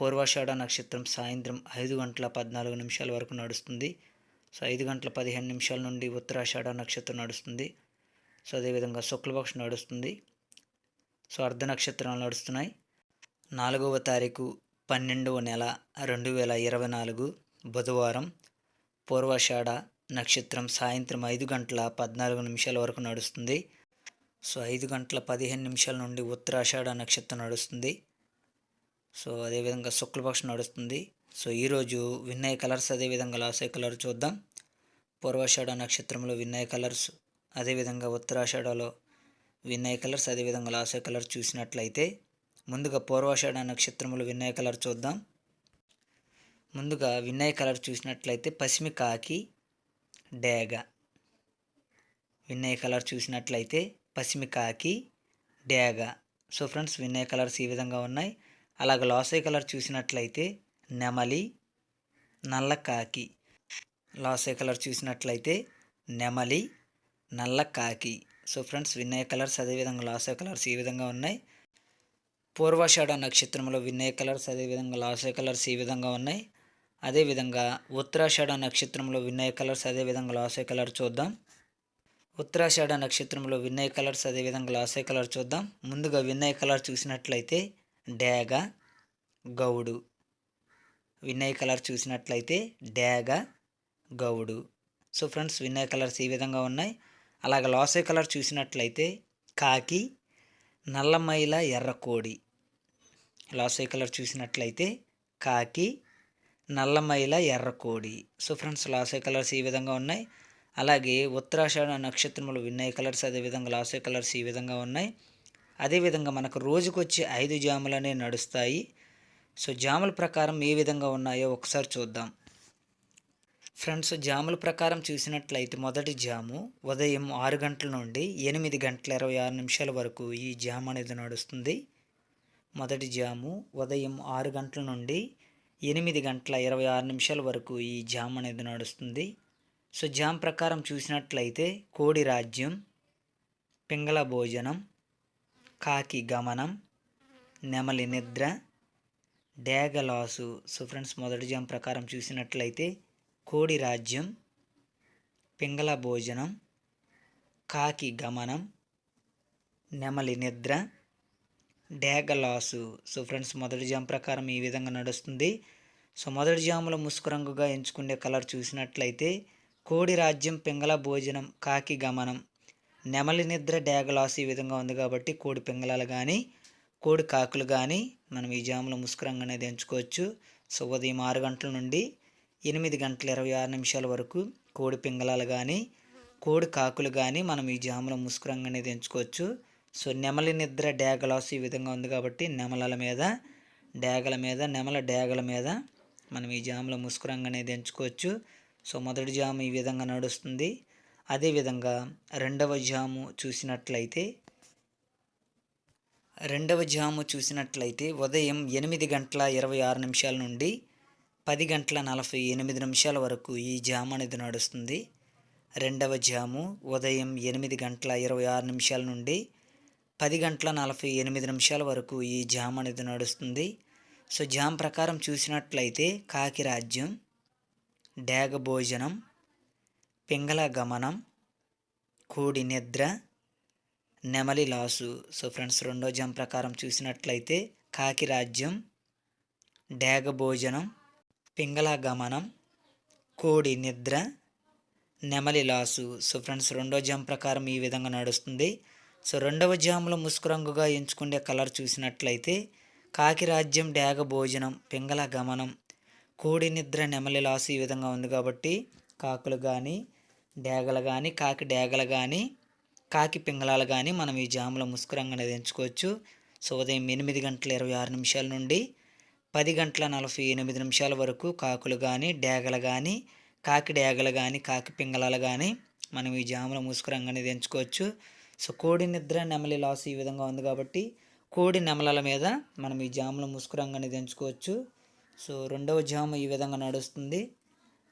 పూర్వాషాఢ నక్షత్రం సాయంత్రం ఐదు గంటల పద్నాలుగు నిమిషాల వరకు నడుస్తుంది. సో ఐదు గంటల పదిహేను నిమిషాల నుండి ఉత్తరాషాఢ నక్షత్రం నడుస్తుంది. సో అదేవిధంగా శుక్లపక్షం నడుస్తుంది. సో అర్ధ నక్షత్రాలు నడుస్తున్నాయి. నాలుగవ తారీఖు పన్నెండవ నెల రెండు వేల ఇరవై నాలుగు బుధవారం. పూర్వాషాఢ నక్షత్రం సాయంత్రం ఐదు గంటల పద్నాలుగు నిమిషాల వరకు నడుస్తుంది. సో ఐదు గంటల పదిహేను నిమిషాల నుండి ఉత్తరాషాఢ నక్షత్రం నడుస్తుంది. సో అదేవిధంగా శుక్లపక్షం నడుస్తుంది. సో ఈరోజు విన్నయ కలర్స్ అదేవిధంగా లాసే కలర్ చూద్దాం. పూర్వాషాఢ నక్షత్రంలో విన్నయ కలర్స్ అదేవిధంగా ఉత్తరాషాఢలో విన్నయ కలర్స్ అదేవిధంగా లాసే కలర్ చూసినట్లయితే ముందుగా పూర్వాషాఢ నక్షత్రంలో విన్నయ కలర్ చూద్దాం. ముందుగా విన్నయ కలర్ చూసినట్లయితే పసిమి కాకి డేగ. విన్నయ కలర్ చూసినట్లయితే పసిమి కాకి డేగ. సో ఫ్రెండ్స్ విన్నయ కలర్స్ ఈ విధంగా ఉన్నాయి. అలాగే లాసే కలర్ చూసినట్లయితే నెమలి నల్ల కాకి లాసే కలర్ చూసినట్లయితే నెమలి నల్ల కాకి సో ఫ్రెండ్స్ వినయ కలర్స్ అదేవిధంగా లాసే కలర్స్ ఈ విధంగా ఉన్నాయి. పూర్వాషాఢ నక్షత్రంలో వినయ కలర్స్ అదేవిధంగా లాసే కలర్స్ ఈ విధంగా ఉన్నాయి. అదేవిధంగా ఉత్తరాషాఢ నక్షత్రంలో వినయ కలర్స్ అదేవిధంగా లాసే కలర్ చూద్దాం. ఉత్తరాషాఢ నక్షత్రంలో వినయ కలర్స్ అదేవిధంగా లాసే కలర్ చూద్దాం. ముందుగా వినయ కలర్ చూసినట్లయితే డేగ గౌడు. వినయ్ కలర్ చూసినట్లయితే డేగ గౌడు. సో ఫ్రెండ్స్ వినయ్ కలర్స్ ఈ విధంగా ఉన్నాయి. అలాగే లాసే కలర్ చూసినట్లయితే కాకి నల్లమైల ఎర్రకోడి లాసే కలర్ చూసినట్లయితే కాకి నల్లమైల ఎర్రకోడి సో ఫ్రెండ్స్ లాసే కలర్స్ ఈ విధంగా ఉన్నాయి. అలాగే ఉత్తరాషాఢ నక్షత్రములు విన్నయ కలర్స్ అదేవిధంగా లాసే కలర్స్ ఈ విధంగా ఉన్నాయి. అదేవిధంగా మనకు రోజుకొచ్చి ఐదు జాములనే నడుస్తాయి. సో జాముల ప్రకారం ఏ విధంగా ఉన్నాయో ఒకసారి చూద్దాం. ఫ్రెండ్స్ జాముల ప్రకారం చూసినట్లయితే మొదటి జాము ఉదయం ఆరు గంటల నుండి ఎనిమిది గంటల ఇరవై ఆరు నిమిషాల వరకు ఈ జాము అనేది నడుస్తుంది. మొదటి జాము ఉదయం ఆరు గంటల నుండి ఎనిమిది గంటల ఇరవై ఆరు నిమిషాల వరకు ఈ జామ్ అనేది నడుస్తుంది. సో జామ్ ప్రకారం చూసినట్లయితే కోడి రాజ్యం పింగళ భోజనం కాకి గమనం నెమలి నిద్ర డేగలాసు. సో ఫ్రెండ్స్ మొదటి జామ్ ప్రకారం చూసినట్లయితే కోడి రాజ్యం పింగళ భోజనం కాకి గమనం నెమలి నిద్ర డేగలాసు. సో ఫ్రెండ్స్ మొదటి జామ్ ప్రకారం ఈ విధంగా నడుస్తుంది. సో మొదటి జాములో ముసుకు రంగుగా ఎంచుకునే కలర్ చూసినట్లయితే కోడి రాజ్యం పింగళ భోజనం కాకి గమనం. నెమలి నిద్ర డేగలాస్ ఈ విధంగా ఉంది కాబట్టి కోడి పింగళాలు కానీ కోడి కాకులు కానీ మనం ఈ జాములో ముసుగు అనేది ఎంచుకోవచ్చు. సో ఉదయం ఆరు గంటల నుండి ఎనిమిది గంటల ఇరవై ఆరు నిమిషాల వరకు కోడి పింగళాలు కానీ కోడి కాకులు కానీ మనం ఈ జాములో ముసుగు అనేది ఎంచుకోవచ్చు. సో నెమలి నిద్ర డేగలాస్ ఈ విధంగా ఉంది కాబట్టి నెమలల మీద డేగల మీద నెమల డేగల మీద మనం ఈ జాములో ముసుగు అనేది ఎంచుకోవచ్చు. సో మొదటి జాము ఈ విధంగా నడుస్తుంది. అదేవిధంగా రెండవ జాము చూసినట్లయితే రెండవ జాము చూసినట్లయితే ఉదయం ఎనిమిది గంటల ఇరవై ఆరు నిమిషాల నుండి పది గంటల నలభై ఎనిమిది నిమిషాల వరకు ఈ జాము అనేది నడుస్తుంది. రెండవ జాము ఉదయం ఎనిమిది గంటల ఇరవై ఆరు నిమిషాల నుండి పది గంటల నలభై ఎనిమిది నిమిషాల వరకు ఈ జామ్ అనేది నడుస్తుంది. సో జామ్ ప్రకారం చూసినట్లయితే కాకి రాజ్యం డేగ భోజనం పింగళ గమనం కూడి నిద్ర నెమలి లాసు. సో ఫ్రెండ్స్ రెండో జం ప్రకారం చూసినట్లయితే కాకి రాజ్యం డేగ భోజనం పింగళ గమనం కోడి నిద్ర నెమలి లాసు. సో ఫ్రెండ్స్ రెండో జామ్ ప్రకారం ఈ విధంగా నడుస్తుంది. సో రెండవ జాములో ముసుకురంగుగా ఎంచుకునే కలర్ చూసినట్లయితే కాకి రాజ్యం డేగ భోజనం పింగళ గమనం కోడి నిద్ర నెమలి లాసు ఈ విధంగా ఉంది కాబట్టి కాకులు కానీ డేగలు కానీ కాకి డేగలు కానీ కాకి పింగళాలు కానీ మనం ఈ జాములో ముసుకురంగా ఎంచుకోవచ్చు. సో ఉదయం ఎనిమిది గంటల ఇరవై ఆరు నిమిషాల నుండి పది గంటల నలభై ఎనిమిది నిమిషాల వరకు కాకులు కానీ డేగలు కానీ కాకి డేగలు కానీ కాకి పింగళాలు కానీ మనం ఈ జాముల ముసుకురంగానే ఎంచుకోవచ్చు. సో కోడి నిద్ర నెమలి లాస్ ఈ విధంగా ఉంది కాబట్టి కోడి నెమలల మీద మనం ఈ జాముల ముసుకురంగానే ఎంచుకోవచ్చు. సో రెండవ జాము ఈ విధంగా నడుస్తుంది.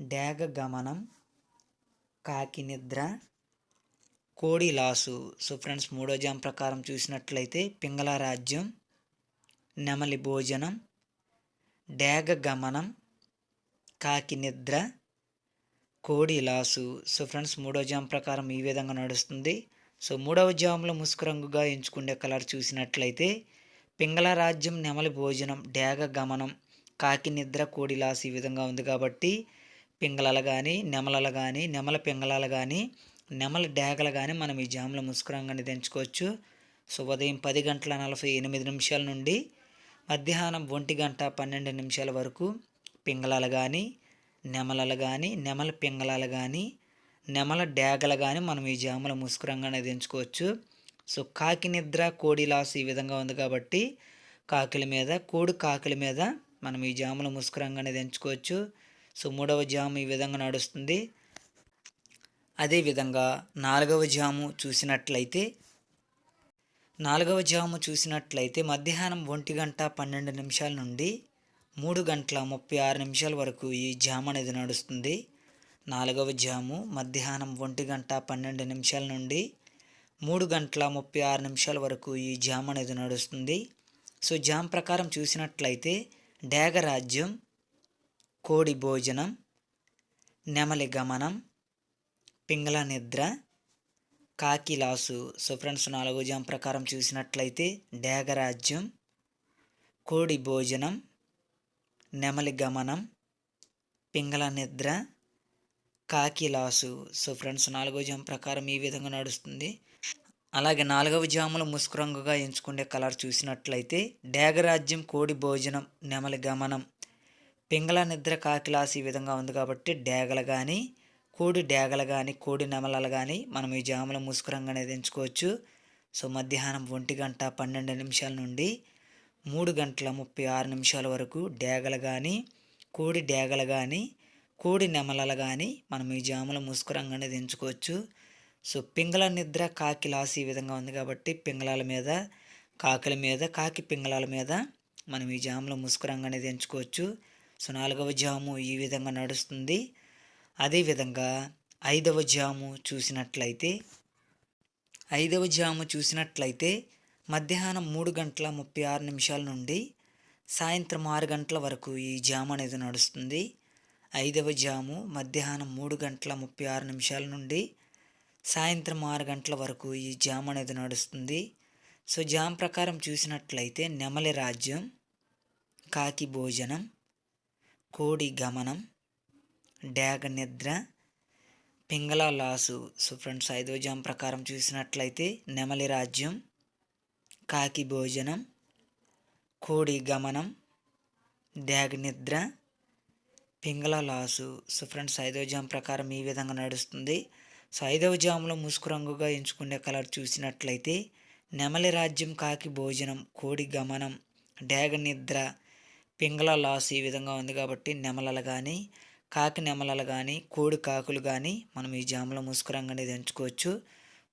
డేగ గమనం కాకి నిద్ర కోడి లాసు సో ఫ్రెండ్స్ మూడో జామ్ ప్రకారం చూసినట్లయితే పింగళ రాజ్యం నెమలి భోజనం డేగ గమనం కాకి నిద్ర కోడి లాసు సో ఫ్రెండ్స్ మూడో జామ్ ప్రకారం ఈ విధంగా నడుస్తుంది. సో మూడవ జామ్లో ముసుకు రంగుగా ఎంచుకునే కలర్ చూసినట్లయితే పింగళ రాజ్యం నెమలి భోజనం డేగ గమనం కాకి నిద్ర కోడి లాసు ఈ విధంగా ఉంది కాబట్టి పింగళాలు కానీ నెమలలు కానీ నెమల పింగళాలు కానీ నెమల డేగలు కానీ మనం ఈ జామ్లో ముసుగు రంగు సో ఉదయం పది గంటల నలభై ఎనిమిది నిమిషాల నుండి మధ్యాహ్నం ఒంటి గంట పన్నెండు నిమిషాల వరకు పింగళాలు కానీ నెమలలు కానీ నెమల పింగళాలు కానీ నెమల డేగలు కానీ మనం ఈ జాముల ముసుకురంగా అనేది సో కాకి నిద్ర కోడి లాస్ ఈ విధంగా ఉంది కాబట్టి కాకిల మీద కోడి కాకిల మీద మనం ఈ జాముల ముసుకురంగా అనేది ఎంచుకోవచ్చు సో మూడవ జాము ఈ విధంగా నడుస్తుంది. అదేవిధంగా నాలుగవ జాము చూసినట్లయితే నాలుగవ జాము చూసినట్లయితే మధ్యాహ్నం ఒంటి గంట పన్నెండు నిమిషాల నుండి మూడు గంటల ముప్పై ఆరు నిమిషాల వరకు ఈ జాము అనేది నడుస్తుంది. నాలుగవ జాము మధ్యాహ్నం ఒంటి గంట పన్నెండు నిమిషాల నుండి మూడు గంటల ముప్పై ఆరు నిమిషాల వరకు ఈ జామ్ అనేది నడుస్తుంది. సో జామ్ ప్రకారం చూసినట్లయితే డేగరాజ్యం కోడి భోజనం నెమలి గమనం పింగళ నిద్ర కాకి లాసు. సో ఫ్రెండ్స్ నాలుగో జామ్ ప్రకారం చూసినట్లయితే డేగరాజ్యం కోడి భోజనం నెమలి గమనం పింగళ నిద్ర కాకి లాసు. సో ఫ్రెండ్స్ నాలుగో జం ప్రకారం ఈ విధంగా నడుస్తుంది. అలాగే నాలుగవ జాములు ముసుగు రంగుగా ఎంచుకునే కలర్ చూసినట్లయితే డేగరాజ్యం కోడి భోజనం నెమలి గమనం పింగళ నిద్ర కాకిలాసి ఈ విధంగా ఉంది కాబట్టి డేగలు కానీ కోడి డేగలు కానీ కోడి నెమలలు కానీ మనం ఈ జాముల ముసుకురంగా దించుకోవచ్చు. ఎంచుకోవచ్చు సో మధ్యాహ్నం ఒంటి గంట పన్నెండు నిమిషాల నుండి మూడు గంటల ముప్పై ఆరు నిమిషాల వరకు డేగలు కానీ కోడి డేగలు కానీ కోడి నెమలలు కానీ మనం ఈ జాముల ముసుకురంగా దించుకోవచ్చు. ఎంచుకోవచ్చు సో పింగళ నిద్ర కాకి లాస్ ఈ విధంగా ఉంది కాబట్టి పింగళాల మీద కాకుల మీద కాకి పింగళాల మీద మనం ఈ జాముల ముసుకురంగానే దించుకోవచ్చు. ఎంచుకోవచ్చు సో నాలుగవ జాము ఈ విధంగా నడుస్తుంది. అదేవిధంగా ఐదవ జాము చూసినట్లయితే ఐదవ జాము చూసినట్లయితే మధ్యాహ్నం మూడు గంటల ముప్పై ఆరు నిమిషాల నుండి సాయంత్రం ఆరు గంటల వరకు ఈ జాము అనేది నడుస్తుంది. ఐదవ జాము మధ్యాహ్నం మూడు గంటల ముప్పై ఆరు నిమిషాల నుండి సాయంత్రం ఆరు గంటల వరకు ఈ జామ్ అనేది నడుస్తుంది. సో జామ్ ప్రకారం చూసినట్లయితే నెమలి రాజ్యం కాకి భోజనం కోడి గమనం డ్యాగ నిద్ర పింగళ లాసు. సో ఫ్రెండ్స్ ఐదో జామ్ ప్రకారం చూసినట్లయితే నెమలి రాజ్యం కాకి భోజనం కోడి గమనం డ్యాగ్ నిద్ర పింగళ లాసు. సో ఫ్రెండ్స్ ఐదవ జామ్ ప్రకారం ఈ విధంగా నడుస్తుంది. సో ఐదవ జాములో ముసుకు రంగుగా ఎంచుకునే కలర్ చూసినట్లయితే నెమలి రాజ్యం కాకి భోజనం కోడి గమనం డ్యాగ నిద్ర పింగళ లాస్ ఈ విధంగా ఉంది కాబట్టి నెమలలు కానీ కాకి నెమలలు కానీ కోడి కాకులు కానీ మనం ఈ జాములో ముసుకురంగా అనేది ఎంచుకోవచ్చు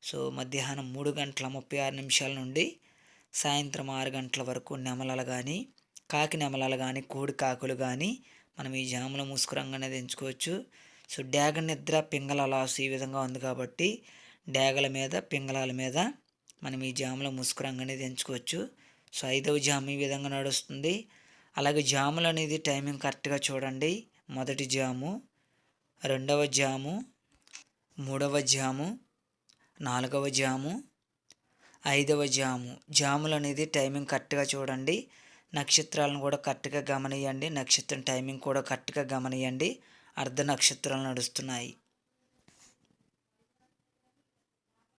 సో మధ్యాహ్నం మూడు గంటల ముప్పై ఆరు నిమిషాల నుండి సాయంత్రం ఆరు గంటల వరకు నెమలలు కానీ కాకి నెమలలు కానీ కోడి కాకులు కానీ మనం ఈ జాములో ముసుకురంగా అనేది ఎంచుకోవచ్చు సో డేగ నిద్ర పింగళ లాస్ ఈ విధంగా ఉంది కాబట్టి డేగల మీద పింగళాల మీద మనం ఈ జాములో ముసుకురంగా అనేది ఎంచుకోవచ్చు సో ఐదవ జాము ఈ విధంగా నడుస్తుంది. అలాగే జాములు అనేది టైమింగ్ కరెక్ట్గా చూడండి. మొదటి జాము రెండవ జాము మూడవ జాము నాలుగవ జాము ఐదవ జాము. జాములు అనేది టైమింగ్ కరెక్ట్గా చూడండి. నక్షత్రాలను కూడా కరెక్ట్గా గమనియండి. నక్షత్రం టైమింగ్ కూడా కరెక్ట్గా గమనియండి. అర్ధ నక్షత్రాలు నడుస్తున్నాయి.